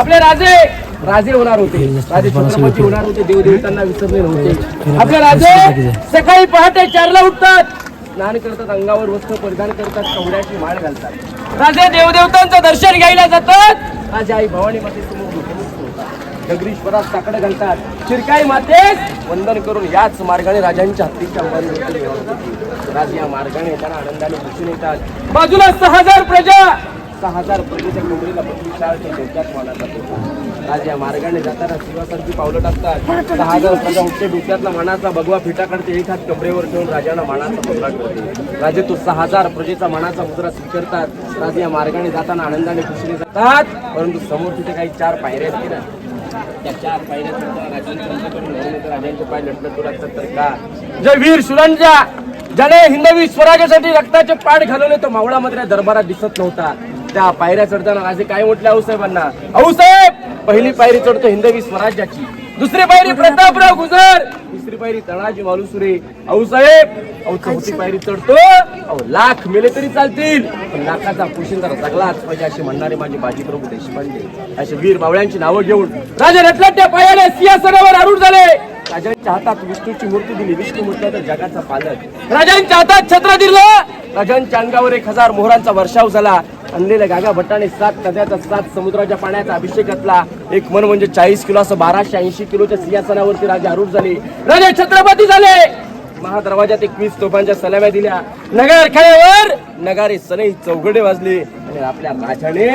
आपले राजे! राजे होणार होते. राजे छत्रपती होणार होते देवदेवतांना विसरले नव्हते. आपले राजे सकाळी पहाटे चारला उठतात. स्नान करतात अंगावर वस्त्र परिधान करतात कवड्याची माळ घालतात. राजे देवदेवतांचं दर्शन घ्यायला जातात. राजा आई भवानी माते समोर. जगदीश्वरास साकडं घालतात. शिरकाई मातेस वंदन करून याच मार्गाने राजांच्या हत्तीच्या अंबारी राज या मार्गाने येताना आनंदाने दिसून येतात. बाजूला सहा हजार प्रजा! सहा हजार प्रजेच्या कोंबडीला पत्नीशाळच्या डोक्यात मानला जातो. राज या मार्गाने जाताना शिवासारखी पावलं टाकतात. सहा हजार प्रजा उठते डोक्यातला मानाचा भगवा फिटा काढते एक हात कमरेवर ठेवून राजाला मानाचा मुद्रा करते राजे तो सहा हजार प्रजेचा मानाचा मुद्रा स्वीकारतात. राजे या मार्गाने जाताना आनंदाने खुशीने जातात. परंतु समोर तिथे काही चार पायऱ्या नाही? त्या चार पायऱ्या राजांचे पाय लटलटू लागतात तर का? जय वीर सुरांच्या ज्याने हिंदवी स्वराज्यासाठी रक्ताचे पाठ घालवले तो मावळा मात्र दरबारात दिसत नव्हता. त्या पायऱ्या चढताना असे काय म्हटले आऊसाहेबांना आऊसाहेब पहिली पायरी चढतो हिंदवी स्वराज्याची. दुसरी पायरी प्रतापराव गुजर. तिसरी पायरी तणाजी मालुसुरे आऊसाहेब अहो चौथी पायरी चढतो. अहो लाख मेले तरी चालतील. पण लाखाचा पोशिंदा जगलाच पाहिजे असे म्हणणारे माझे बाजीप्रभू देशपांडे. असे वीर बावळ्यांची नावं घेऊन राजा रटलट्या पायाने सिंहासनावर आरूढ झाले. राजांच्या हातात विष्णूची मूर्ती दिली. विष्णू म्हटलं तर जगाचा पालक. राजांच्या हातात छत्र दिलं. राजांच्या अंगावर एक हजार मोहरांचा वर्षाव झाला. आणलेल्या गागा भट्टाने सात नद्याचा सात समुद्राच्या पाण्याचा अभिषेक घातला. एक मन म्हणजे चाळीस किलो असं बाराशे ऐंशी किलोच्या सिंहासनावरती राजा आरूढ झाले. राजा छत्रपती झाले! महादरवाजात एकवीस तोफांच्या सलाम्या दिल्या. नगर खेळ्यावर नगारे सनई चौघडे वाजले. आणि आपल्या राजाने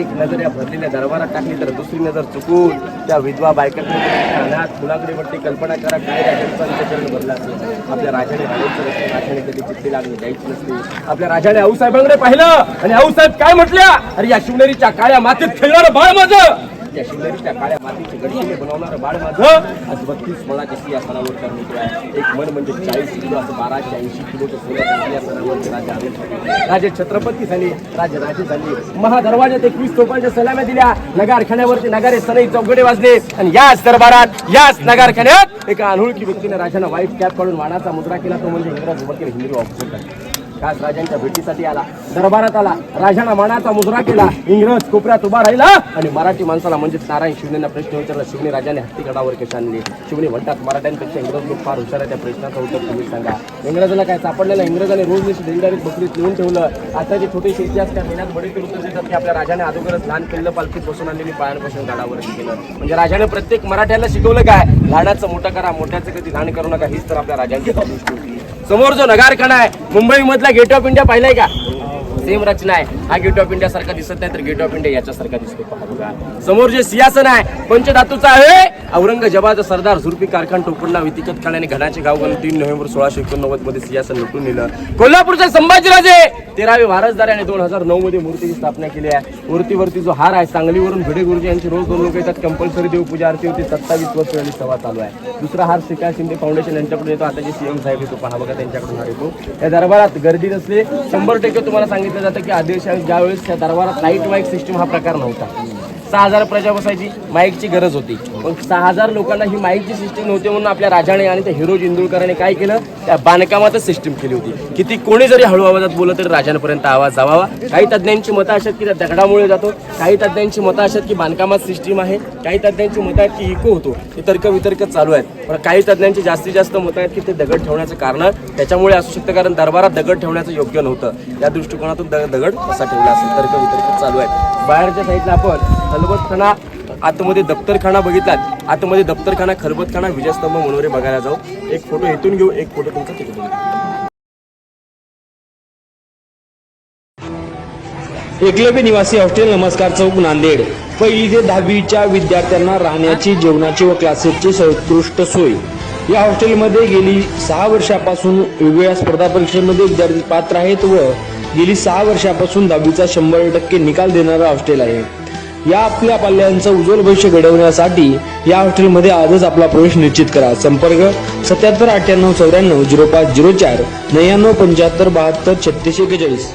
एक नजर या भरलेल्या दरबारात टाकली तर दुसरी नजर चुकून त्या विधवा बायकांकडे अनाथ मुलाकडे कल्पना करा काय चरण भरला असेल. आपल्या राजाने राजाने कधी चिठ्ठी लागली द्यायची नसते. आपल्या राजाने आऊसाहेबांकडे पाहिलं आणि आऊसाहेब काय म्हटल्या? अरे या शिवनेरीच्या काळ्या मातीत खेळणार बाळ माझं! या शिवनेरीच्या काळ्या मातीचे गडकिल्ले बनवणारं बाळ माझं आज बत्तीस मनाच्या सिंहासनावर करण्यात आहे. एक मन म्हणजे चाळीस किलो असं बाराशे ऐंशी किलोच्या सोन्याच्या सिंहासनावर राजा आले राजे छत्रपती झाले राजे राजे झाले. महादरवाजात एकवीस तोफांच्या सलाम्या दिल्या. नगारखान्यावरती नगारे सनई चौघडे वाजले. आणि याच दरबारात याच नगारखान्यात एका अनोळखी व्यक्तीने राजाला व्हाईट कॅप काढून मानाचा मुद्रा केला. तो म्हणजे इंग्रज वकील हिंदू ऑफिसर. खास राजांच्या भेटीसाठी आला. दरबारात आला. राजाना मानाचा मुजरा केला. इंग्रज कोपऱ्यात उभा राहिला. आणि मराठी माणसाला म्हणजेच नारायण शिवनेना प्रश्न विचारला. शिवने राजाने हत्तीगडावर कशा आणले. शिवने म्हणतात मराठ्यांपेक्षा इंग्रज लोक फार हुशार आहे त्या प्रश्नाचं उत्तर तुम्ही सांगा. इंग्रजाला काय सापडलेलं इंग्रजाने रोज निशी दिलदारीत बकरीत लिहून ठेवलं. आता जे छोटे इतिहास त्या महिन्यात बडे उत्तर देतात की आपल्या राजाने अगोदरच लहान पिल्लं पालखीत बसून आणलेली पायांपासून गाडावर केलं. म्हणजे राजाने प्रत्येक मराठ्याला शिकवलं काय? लहानाचं मोठं करा मोठ्याचं कधी लहान करू नका. हीच तर आपल्या राजांची होती. समोर जो नगारखाना आहे मुंबई मधला गेट ऑफ इंडिया पाहिलाय का? सेम रचना आहे. हा गेट ऑफ इंडिया सारखा दिसत नाही तर गेट ऑफ इंडिया याच्यासारखा दिसतो. पहा बघा. समोर जे सिंहासन आहे पंचधातूचा आहे. औरंगजेबाचा सरदार झुरपी कारखान टोपणला वितिकत खाण्याने घडाचे गाव तीन नोव्हेंबर सोळाशे एकोणनव्वदमध्ये सिंहासन लुटून नेलं. कोल्हापूरचे संभाजीराजे तेरावे वारसदार याने दोन हजार नऊ मध्ये मूर्तीची स्थापना केली आहे. मूर्तीवरती जो हार आहे सांगलीवरून भिडे गुरुजी यांची रोज दोन लोक येतात. कंपल्सरी देवपूजा आरती होती. सत्तावीस वर्ष आणि सभा चालू आहे. दुसरा हार श्रीकांत शिंदे फाउंडेशन यांच्याकडून येतो. आता जे सीएम साहेब येतो पहा बघा त्यांच्याकडून हार येतो. या दरबारात गर्दी नसते शंभर टक्के तुम्हाला सांगितलं जातं की आदेश ज्यावेळेस त्या दरबारात लाइट माईक सिस्टीम हा प्रकार नव्हता. सहा हजार प्रजा बसायची माईकची गरज होती. पण सहा हजार लोकांना ही माईकची सिस्टीम नव्हती म्हणून आपल्या राजाने आणि त्या हिरो इंदुळकरांनी काय केलं? त्या बांधकामातच सिस्टीम केली होती. किती कोणी जरी हळू आवाजात बोललं तरी राजांपर्यंत आवाज जावा काही तज्ज्ञांची मतं अशी आहेत की त्या दगडामुळे जातो. काही तज्ज्ञांची मतं अशी आहेत की बांधकामात सिस्टीम आहे. काही तज्ज्ञांची मतं आहेत की इको होतो. हे तर्क वितर्क चालू आहेत. पण काही तज्ज्ञांची जास्तीत जास्त मतं आहेत की ते दगड ठेवण्याचं कारण त्याच्यामुळे असू शकतं कारण दरबारात दगड ठेवण्याचं योग्य नव्हतं. या दृष्टिकोनातून दगड कसा ठेवला असेल. तर्क वितर्क चालू आहे बाहेरच्या साईडला आपण खलबतखाना आतमध्ये दफ्तरखाना बघितलात. आतमध्ये दफ्तरखाना खलबतखाना विजयस्तंभ मनोरे बघायला जाऊ. एक फोटो इथून घेऊ एक फोटो तुमचा तिकडून एकलव्य निवासी हॉस्टेल नमस्कार चौक नांदेड. पहिली ते दहावीच्या विद्यार्थ्यांना राहण्याची जेवणाची व क्लासेसची सर्वोत्कृष्ट सोय. या हॉस्टेलमध्ये गेली सहा वर्षापासून वेगवेगळ्या स्पर्धा परीक्षेमध्ये विद्यार्थी पात्र आहेत व गेली सहा वर्षापासून दहावीचा शंभर टक्के निकाल देणारं हॉस्टेल आहे. या आपल्या पाल्यांचं उज्ज्वल भविष्य घडवण्यासाठी या हॉस्टेलमध्ये आजच आपला प्रवेश निश्चित करा. संपर्क सत्याहत्तर अठ्ठ्याण्णव चौऱ्याण्णव झिरो पाच झिरो चार नव्याण्णव पंच्याहत्तर बहात्तर छत्तीस एक्केचाळीस